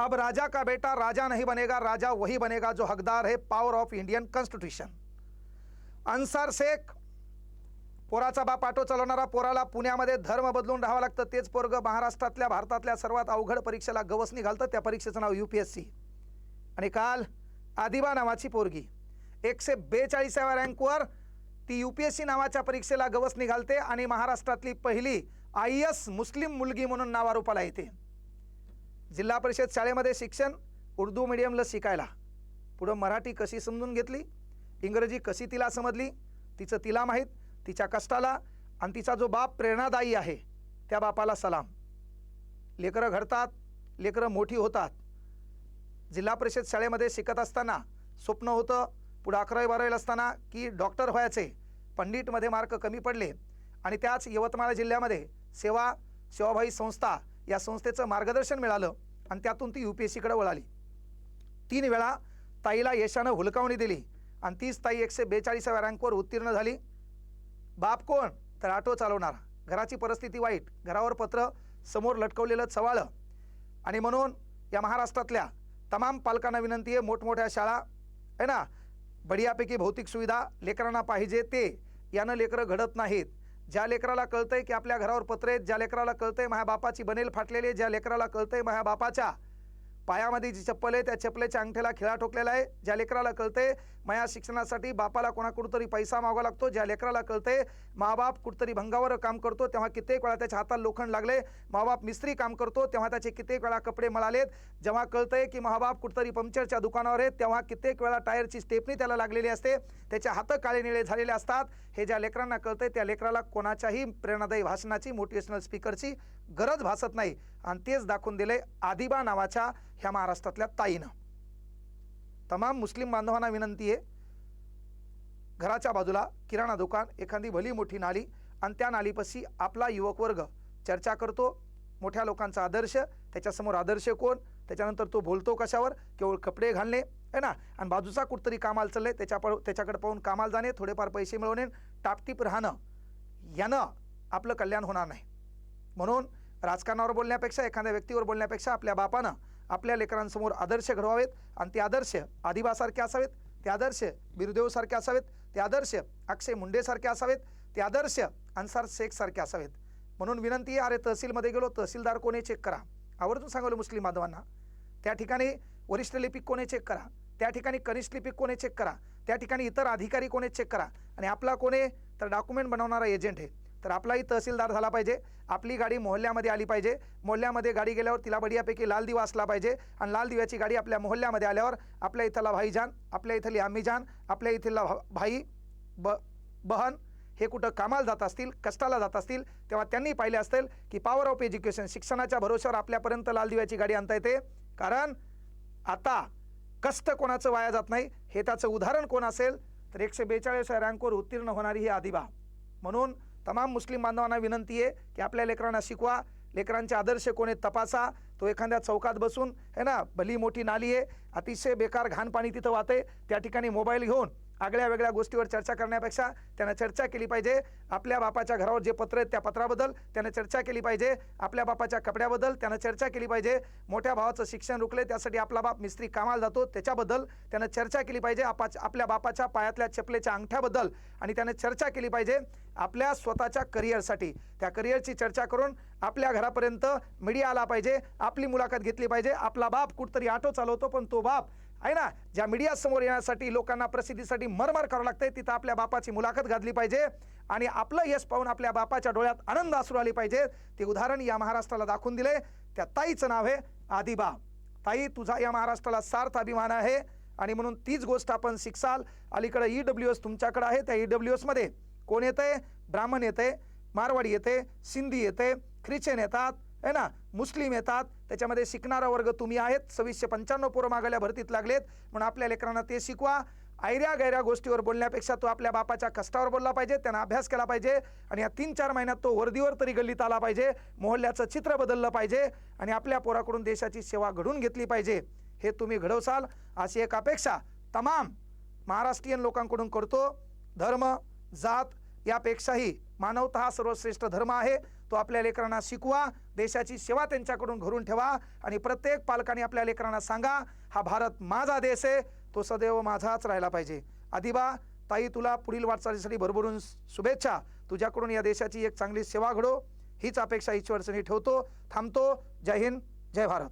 अब राजा का बेटा राजा नहीं बनेगा राजा वही बनेगा जो हकदार है power of Indian constitution Ansar Shaikh पोराचा बाप आटो चालवणारा पोराला पुण्यामध्ये धर्म बदलून राहावं लागतं तेच पोरग महाराष्ट्रातल्या भारतातल्या सर्वात अवघड परीक्षेला गवस निघालतं त्या परीक्षेचं नाव यू पी एस सी आणि काल आदिबा नावाची पोरगी एकशे बेचाळीसाव्या रँकवर ती यू पी एस सी नावाच्या परीक्षेला गवस निघालते आणि महाराष्ट्रातली पहिली आय एस मुस्लिम मुलगी म्हणून नावारूपाला येते. जिल्हा परिषद शाळेमध्ये शिक्षण उर्दू मिडियमला शिकायला. पुढं मराठी कशी समजून घेतली? इंग्रजी कशी तिला समजली? तिचं तिला माहीत तिच्या कष्टाला आणि तिचा जो बाप प्रेरणादायी आहे त्या बापाला सलाम. लेकरं घडतात लेकरं मोठी होतात. जिल्हा परिषद शाळेमध्ये शिकत असताना स्वप्न होतं पुढं अकरावी बारावीला असताना की डॉक्टर व्हायचे पंडितमध्ये मार्क कमी पडले आणि त्याच यवतमाळ जिल्ह्यामध्ये सेवा सेवाभावी संस्था या संस्थेचं मार्गदर्शन मिळालं आणि त्यातून ती यू पी एस सीकडे वळाली. तीन वेळा ताईला यशानं हुलकावणी दिली आणि तीच ताई एकशे बेचाळीसाव्या रँकवर उत्तीर्ण झाली. बाप कोण? तर ऑटो चालवणारा. घराची परिस्थिती वाईट. घरावर पत्र समोर लटकवलेलं चवाळं. आणि म्हणून या महाराष्ट्रातल्या तमाम पालकांना विनंती आहे मोठमोठ्या शाळा आहे ना? बढियापैकी भौतिक सुविधा लेकरांना पाहिजे ते. यानं लेकरं घडत नाहीत. ज्या लेकराला कळतंय की आपल्या घरावर पत्र आहेत ज्या लेकराला कळतंय माझ्या बापाची बनेल फाटलेली ज्या लेकराला कळतंय माझ्या बापाच्या पायामध्ये जी चप्पल आहे त्या चप्पलेच्या अंगठ्याला खिळा ठोकलेला आहे. ज्या लेकराला कळते माझ्या शिक्षणासाठी बापाला कोणाकडून तरी पैसा मागावा लागतो. ज्या लेकराला कळते माबाप कुठतरी भंगावर काम करतो तेव्हा कित्येक वेळा त्याच्या हातात लोखंड लागले माबाप मिस्त्री काम करतो तेव्हा त्याचे कित्येक वेळा कपडे मळालेत. जेव्हा कळतंय की महाबाप कुठतरी पंक्चरच्या दुकानावर आहेत तेव्हा कित्येक वेळा टायरची स्टेपनी त्याला लागलेली असते. त्याचे हात काळे निळे झालेले असतात. हे ज्या लेकरांना कळतंय त्या लेकराला कोणाच्याही प्रेरणादायी भाषणाची मोटिवेशनल स्पीकरची गरज भासत नाही. आणि तेच दाखवून दिले आदिबा नावाच्या ह्या महाराष्ट्रातल्या ताईनं. तमाम मुस्लिम बांधवांना विनंती आहे घराच्या बाजूला किराणा दुकान एखादी भली मोठी नाली आणि त्या नालीपाशी आपला युवक वर्ग. चर्चा करतो मोठ्या लोकांचा आदर्श त्याच्यासमोर आदर्श कोण? त्याच्यानंतर तो बोलतो कशावर? केवळ कपडे घालणे आहे ना? आणि बाजूचा कुठतरी कामाला चाललंय त्याच्या प त्याच्याकडे पाहून कामाला जाणे थोडेफार पैसे मिळवणे टापटीप राहणं यानं आपलं कल्याण होणार नाही. म्हणून राजकारणावर बोलण्यापेक्षा एखाद्या व्यक्तीवर बोलण्यापेक्षा आपल्या बापानं आपल्या लेकरांसमोर आदर्श घडवावेत आणि ते आदर्श आदिबासारखे असावेत ते आदर्श बिरुदेवसारखे असावेत ते आदर्श अक्षय मुंडेसारखे असावेत ते आदर्श अन्सार शेखसारखे असावेत. म्हणून विनंती अरे तहसीलमध्ये गेलो तहसीलदार कोणी चेक करा. आवर्जून सांगलो मुस्लिम बांधवांना. त्या ठिकाणी वरिष्ठ लिपिक कोणी चेक करा. त्या ठिकाणी कनिष्ठ लिपिक कोणी चेक करा. त्या ठिकाणी इतर अधिकारी कोणी चेक करा. आणि आपला कोणी तर डॉक्युमेंट बनवणारा एजंट आहे. तर आपलाही तहसीलदार झाला पाहिजे. आपली गाडी मोहल्ल्यामध्ये आली पाहिजे. मोहल्ल्यामध्ये गाडी गेल्यावर तिला बढियापैकी लाल दिवा असला पाहिजे आणि लाल दिव्याची गाडी आपल्या मोहल्ल्यामध्ये आल्यावर आपल्या इथला भाईजान आपल्या इथली आम्मीजान आपल्या इथला भा- भाई ब बहन हे कुठं कामाला जात असतील कष्टाला जात असतील तेव्हा त्यांनी पाहिले असतील की पॉवर ऑफ एज्युकेशन शिक्षणाच्या भरोश्यावर आपल्यापर्यंत लाल दिव्याची गाडी आणता येते. कारण आता कष्ट कोणाचं वाया जात नाही हे त्याचं उदाहरण कोण असेल तर एकशे बेचाळीस रँकवर उत्तीर्ण होणारी ही आदिबा म्हणून तमाम मुस्लिम बांधवांना विनंती आहे की आपल्या लेकरांना शिकवा. लेकरांचे आदर्श कोणी तपासा. तो एखाद्या चौकात बसून है ना भली मोठी नाली आहे. अतिशय बेकार घाण पाणी तिथं वाहते त्या ठिकाणी मोबाईल घेऊन आगळ्या वेगळ्या गोष्टीवर चर्चा करण्यापेक्षा त्यानं चर्चा केली पाहिजे. आपल्या बापाच्या घरावर जे पत्र आहेत त्या पत्राबद्दल त्यानं चर्चा केली पाहिजे. आपल्या बापाच्या कपड्याबद्दल त्यानं चर्चा केली पाहिजे. मोठ्या भावाचं शिक्षण रुकले त्यासाठी आपला बाप मिस्त्री कामाला जातो. त्याच्याबद्दल त्यानं चर्चा केली पाहिजे. आपाच आपल्या बापाच्या पायातल्या चपलेच्या अंगठ्याबद्दल आणि त्यानं चर्चा केली पाहिजे. आपल्या स्वतःच्या करिअरसाठी. त्या करिअरची चर्चा करून आपल्या घरापर्यंत मीडिया आला पाहिजे. आपली मुलाखत घेतली पाहिजे. आपला बाप कुठतरी ऑटो चालवतो पण तो बाप आहे ना? ज्या मीडियासमोर येण्यासाठी लोकांना प्रसिद्धीसाठी मरमर करावं लागतंय तिथं आपल्या बापाची मुलाखत घातली पाहिजे आणि आपलं यश पाहून आपल्या बापाच्या डोळ्यात आनंद असू आली पाहिजे. ते उदाहरण या महाराष्ट्राला दाखवून दिले त्या ताईचं नाव आहे आदिबा. ताई तुझा या महाराष्ट्राला सार्थ अभिमान आहे आणि म्हणून तीच गोष्ट आपण शिकसाल. अलीकडे ई डब्ल्यू एस तुमच्याकडे आहे. त्या ई डब्ल्यू एसमध्ये कोण येते ब्राह्मण येते मारवाडी येते सिंधी येते ख्रिश्चन येतात. है ना? मुस्लिम येतात त्याच्यामध्ये शिकणारा वर्ग तुम्ही आहेत. सव्वीसशे पंच्याण्णव पोरं मागल्या भरतीत लागलेत. म्हणून आपल्या लेकरांना ते शिकवा. आयऱ्या गैऱ्या गोष्टीवर बोलण्यापेक्षा तो आपल्या बापाच्या कष्टावर बोलला पाहिजे त्यांना अभ्यास केला पाहिजे आणि या तीन चार महिन्यात तो वर्दीवर तरी गल्लीत आला पाहिजे मोहल्ल्याचं चित्र बदललं पाहिजे आणि आपल्या पोराकडून देशाची सेवा घडून घेतली पाहिजे. हे तुम्ही घडवसाल. अशी एक अपेक्षा तमाम महाराष्ट्रीयन लोकांकडून करतो. धर्म जात यापेक्षाही मानवता हा सर्वश्रेष्ठ धर्म आहे. तो आपल्या लेकरांना शिकवा देशाची सेवा त्यांच्याकडून घरून ठेवा आणि प्रत्येक पालकाने आपल्या लेकरांना सांगा हा भारत माझा देश आहे तो सदैव माझाच राहिला पाहिजे. आदिबा ताई तुला पुढील वाटचालीसाठी भरभरून शुभेच्छा. तुझ्याकडून या देशाची एक चांगली सेवा घडो. हीच अपेक्षा ईश्वरसनी ठेवतो थांबतो. जय हिंद जय भारत.